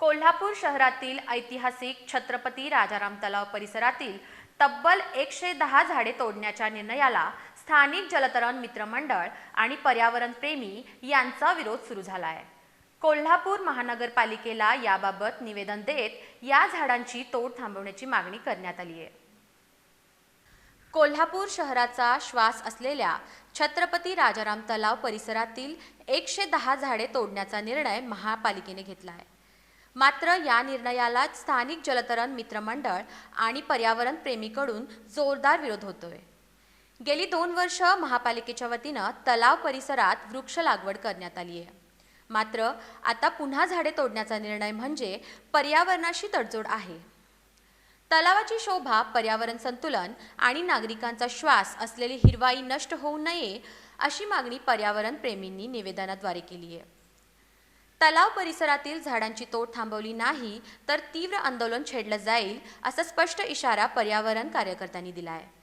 कोल्हापूर शहरातील ऐतिहासिक छत्रपती राजाराम तलाव परिसरातील तब्बल एकशे दहा झाडे तोडण्याच्या निर्णयाला स्थानिक जलतरण मित्रमंडळ आणि पर्यावरणप्रेमी यांचा विरोध सुरू झाला आहे कोल्हापूर महानगरपालिकेला याबाबत निवेदन देत या झाडांची तोड थांबवण्याची मागणी करण्यात आली आहे. कोल्हापूर शहराचा श्वास असलेल्या छत्रपती राजाराम तलाव परिसरातील एकशे दहा झाडे तोडण्याचा निर्णय महापालिकेने घेतला आहे मात्र या निर्णयाला स्थानिक जलतरण मित्रमंडळ आणि पर्यावरण प्रेमीकडून जोरदार विरोध होतोय. गेली दोन वर्ष महापालिकेच्या वतीनं तलाव परिसरात वृक्ष लागवड करण्यात आली आहे. मात्र आता पुन्हा झाडे तोडण्याचा निर्णय म्हणजे पर्यावरणाशी तडजोड आहे. तलावाची शोभा पर्यावरण संतुलन आणि नागरिकांचा श्वास असलेली हिरवाई नष्ट होऊ नये अशी मागणी पर्यावरण प्रेमींनी निवेदनाद्वारे केली आहे. तलाव परिसरातील झाडांची तोड थांबवली नाही तर तीव्र आंदोलन छेडलं जाईल असा स्पष्ट इशारा पर्यावरण कार्यकर्त्यांनी दिला आहे